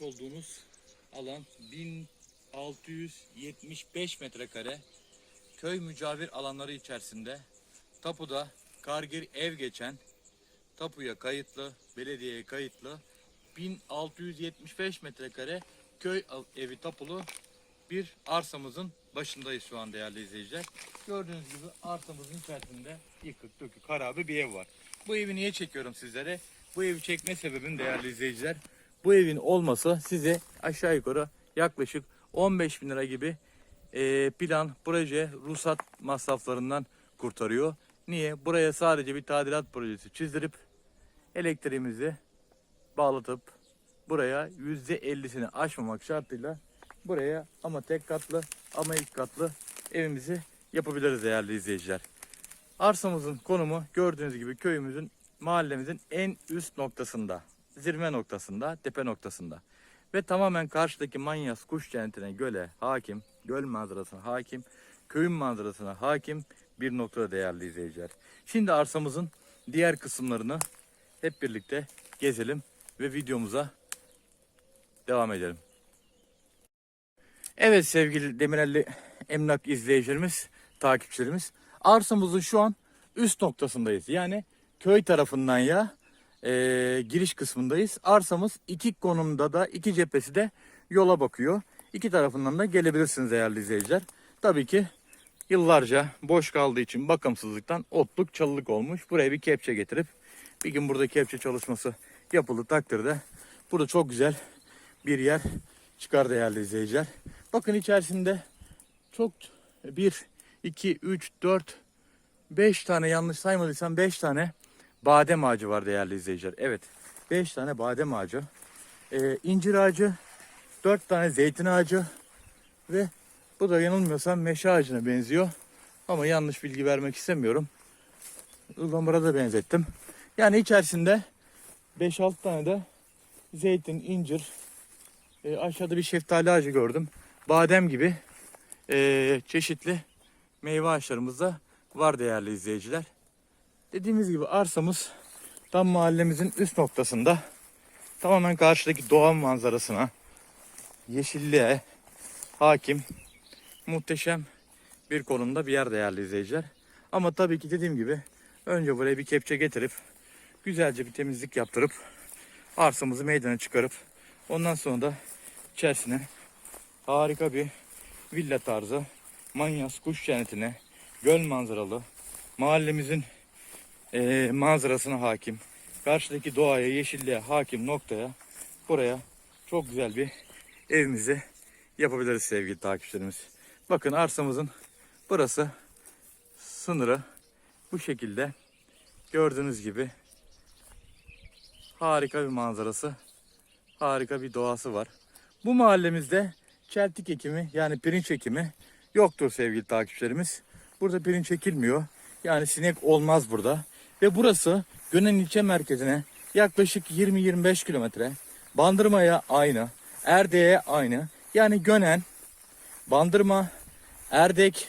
Görmüş olduğunuz alan 1675 metrekare köy mücavir alanları içerisinde tapuda kargir ev geçen tapuya kayıtlı, belediyeye kayıtlı 1675 metrekare köy evi tapulu bir arsamızın başındayız şu an değerli izleyiciler. Gördüğünüz gibi arsamızın içerisinde yıkık dökük harabe bir ev var. Bu evi niye çekiyorum sizlere? Bu evi çekme sebebim değerli izleyiciler. Bu evin olması size aşağı yukarı yaklaşık 15 bin lira gibi e, plan, proje, ruhsat masraflarından kurtarıyor. Niye? Buraya sadece bir tadilat projesi çizdirip elektriğimizi bağlatıp buraya %50'sini aşmamak şartıyla buraya ama tek katlı ama ilk katlı evimizi yapabiliriz değerli izleyiciler. Arsamızın konumu gördüğünüz gibi köyümüzün mahallemizin en üst noktasında, zirve noktasında, tepe noktasında. Ve tamamen karşıdaki Manyas kuş cennetine göle hakim, göl manzarasına hakim, köyün manzarasına hakim bir noktada değerli izleyiciler. Şimdi arsamızın diğer kısımlarını hep birlikte gezelim ve videomuza devam edelim. Evet sevgili Demirelli emlak izleyicilerimiz, takipçilerimiz. Arsamızın şu an üst noktasındayız. Yani köy tarafından ya e, giriş kısmındayız. Arsamız iki konumda da iki cephesi de yola bakıyor. İki tarafından da gelebilirsiniz değerli izleyiciler. Tabii ki yıllarca boş kaldığı için bakımsızlıktan otluk çalılık olmuş. Buraya bir kepçe getirip bir gün burada kepçe çalışması yapılır takdirde burada çok güzel bir yer çıkar değerli izleyiciler. Bakın içerisinde çok 1, 2, 3, 4, 5 tane yanlış saymadıysam 5 tane badem ağacı var değerli izleyiciler. Evet 5 tane badem ağacı, ee, incir ağacı, 4 tane zeytin ağacı ve bu da yanılmıyorsam meşe ağacına benziyor. Ama yanlış bilgi vermek istemiyorum. Ihlamura da benzettim. Yani içerisinde 5-6 tane de zeytin, incir, e, aşağıda bir şeftali ağacı gördüm. Badem gibi e, çeşitli meyve ağaçlarımız da var değerli izleyiciler. Dediğimiz gibi arsamız tam mahallemizin üst noktasında. Tamamen karşıdaki doğa manzarasına, yeşilliğe hakim, muhteşem bir konumda bir yer değerli izleyiciler. Ama tabii ki dediğim gibi önce buraya bir kepçe getirip güzelce bir temizlik yaptırıp arsamızı meydana çıkarıp ondan sonra da içerisine harika bir villa tarzı Manyas kuş cennetine göl manzaralı mahallemizin eee, manzarasına hakim karşıdaki doğaya yeşilliğe hakim noktaya buraya çok güzel bir evimizi yapabiliriz sevgili takipçilerimiz. Bakın arsamızın burası sınırı bu şekilde gördüğünüz gibi harika bir manzarası, harika bir doğası var. Bu mahallemizde çeltik ekimi yani pirinç ekimi yoktur sevgili takipçilerimiz. Burada pirinç ekilmiyor. Yani sinek olmaz burada. Ve burası Gönen ilçe merkezine yaklaşık 20-25 kilometre. Bandırma'ya aynı. Erdek'e aynı. Yani Gönen, Bandırma, Erdek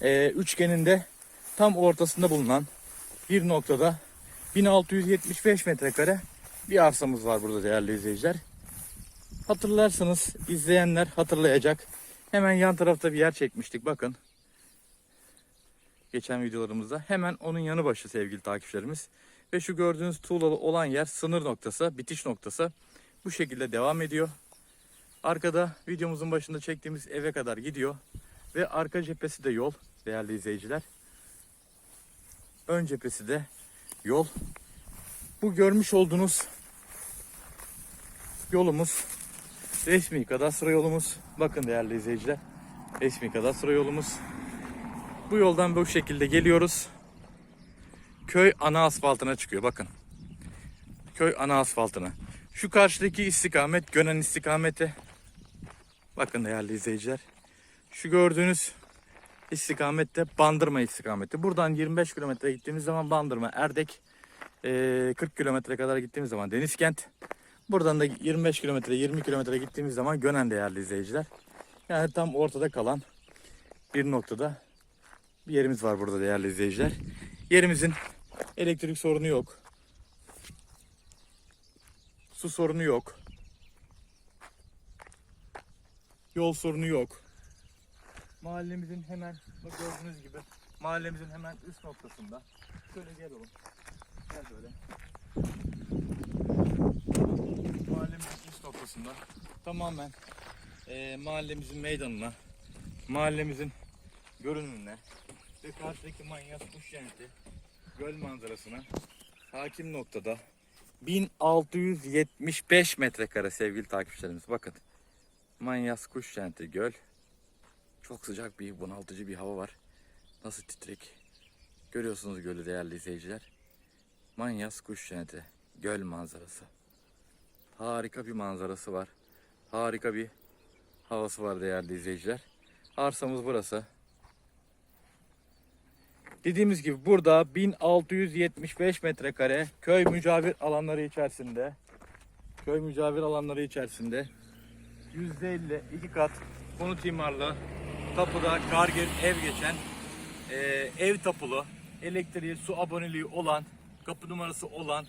e, üçgeninde tam ortasında bulunan bir noktada 1675 metrekare bir arsamız var burada değerli izleyiciler. Hatırlarsanız izleyenler hatırlayacak. Hemen yan tarafta bir yer çekmiştik bakın. Geçen videolarımızda. Hemen onun yanı başı sevgili takipçilerimiz. Ve şu gördüğünüz tuğlalı olan yer sınır noktası, bitiş noktası. Bu şekilde devam ediyor. Arkada videomuzun başında çektiğimiz eve kadar gidiyor. Ve arka cephesi de yol değerli izleyiciler. Ön cephesi de yol. Bu görmüş olduğunuz yolumuz resmi kadastro yolumuz. Bakın değerli izleyiciler. Resmi kadastro yolumuz. Bu yoldan bu şekilde geliyoruz. Köy ana asfaltına çıkıyor bakın. Köy ana asfaltına. Şu karşıdaki istikamet Gönen istikameti. Bakın değerli izleyiciler. Şu gördüğünüz istikamette Bandırma istikameti. Buradan 25 kilometre gittiğimiz zaman Bandırma, Erdek, eee, 40 kilometre kadar gittiğimiz zaman Denizkent. Buradan da 25 kilometre, 20 kilometre gittiğimiz zaman Gönen değerli izleyiciler. Yani tam ortada kalan bir noktada bir yerimiz var burada değerli izleyiciler. Yerimizin elektrik sorunu yok. Su sorunu yok. Yol sorunu yok. Mahallemizin hemen bak gördüğünüz gibi mahallemizin hemen üst noktasında. Şöyle gel oğlum. Gel böyle. Mahallemizin üst noktasında tamamen eee, mahallemizin meydanına, mahallemizin görünümüne ve karşıdaki manyak kuş cenneti göl manzarasına hakim noktada 1675 metrekare sevgili takipçilerimiz. Bakın. Manyas kuş cenneti göl. Çok sıcak bir bunaltıcı bir hava var. Nasıl titrek. Görüyorsunuz gölü değerli izleyiciler. Manyas kuş cenneti göl manzarası. Harika bir manzarası var. Harika bir havası var değerli izleyiciler. Arsamız burası. Dediğimiz gibi burada 1675 metrekare köy mücavir alanları içerisinde köy mücavir alanları içerisinde %50 iki kat konut imarlı tapuda kargir ev geçen e, ev tapulu elektriği su aboneliği olan kapı numarası olan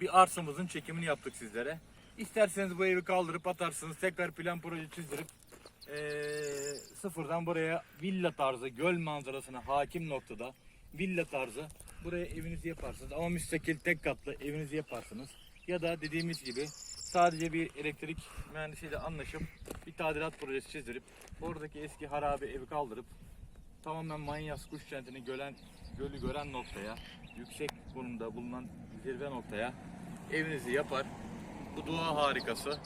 bir arsamızın çekimini yaptık sizlere. İsterseniz bu evi kaldırıp atarsınız tekrar plan proje çizdirip e, sıfırdan buraya villa tarzı göl manzarasına hakim noktada villa tarzı. Buraya evinizi yaparsınız ama müstakil tek katlı evinizi yaparsınız. Ya da dediğimiz gibi sadece bir elektrik mühendisiyle anlaşıp bir tadilat projesi çizdirip oradaki eski harabe evi kaldırıp tamamen Manyas kuş kentini gören, gölü gören noktaya yüksek konumda bulunan zirve noktaya evinizi yapar. Bu doğa harikası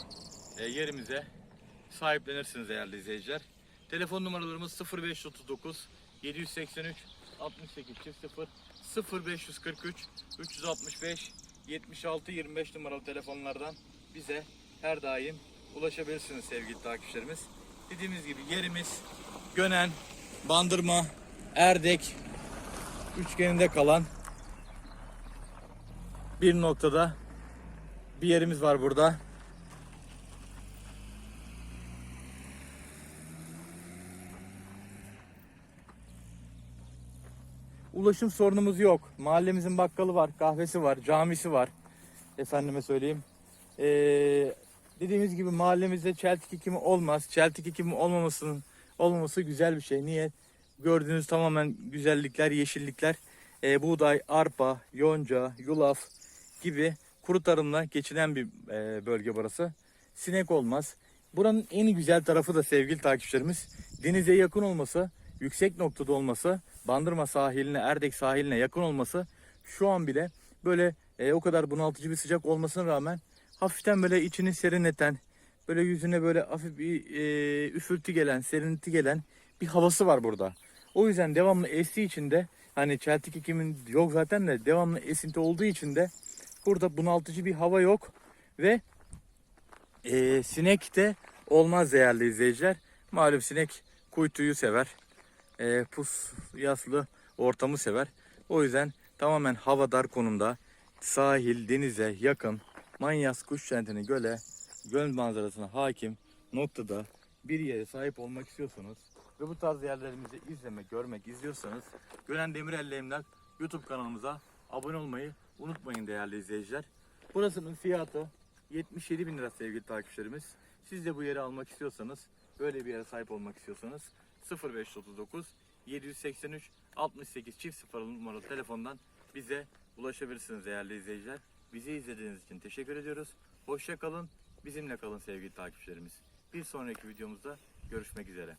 e, yerimize sahiplenirsiniz değerli izleyiciler. Telefon numaralarımız 0539 783 68 0 0543 365 76 25 numaralı telefonlardan bize her daim ulaşabilirsiniz sevgili takipçilerimiz. Dediğimiz gibi yerimiz Gönen, Bandırma, Erdek üçgeninde kalan bir noktada bir yerimiz var burada. Ulaşım sorunumuz yok. Mahallemizin bakkalı var, kahvesi var, camisi var. Efendime söyleyeyim. Ee, dediğimiz gibi mahallemizde çeltik ekimi olmaz. Çeltik ekimi olmamasının olmaması güzel bir şey. Niye? Gördüğünüz tamamen güzellikler, yeşillikler. Ee, buğday, arpa, yonca, yulaf gibi kuru tarımla geçinen bir e, bölge burası. Sinek olmaz. Buranın en güzel tarafı da sevgili takipçilerimiz denize yakın olması, yüksek noktada olması, Bandırma sahiline, Erdek sahiline yakın olması şu an bile böyle e, o kadar bunaltıcı bir sıcak olmasına rağmen hafiften böyle içini serinleten, böyle yüzüne böyle hafif bir e, üfürtü gelen, serinti gelen bir havası var burada. O yüzden devamlı estiği için de hani çeltik ekimin yok zaten de devamlı esinti olduğu için de burada bunaltıcı bir hava yok ve e, sinek de olmaz değerli izleyiciler. Malum sinek kuytuyu sever. E, pus yaslı ortamı sever. O yüzden tamamen havadar konumda sahil, denize yakın Manyas kuş kentini göle, göl manzarasına hakim noktada bir yere sahip olmak istiyorsanız ve bu tarz yerlerimizi izlemek, görmek istiyorsanız Gönen Demirel'le Emlak YouTube kanalımıza abone olmayı unutmayın değerli izleyiciler. Burasının fiyatı 77 bin lira sevgili takipçilerimiz. Siz de bu yeri almak istiyorsanız, böyle bir yere sahip olmak istiyorsanız 0539 783 68 çift 0 numaralı telefondan bize ulaşabilirsiniz değerli izleyiciler. Bizi izlediğiniz için teşekkür ediyoruz. Hoşça kalın, bizimle kalın sevgili takipçilerimiz. Bir sonraki videomuzda görüşmek üzere.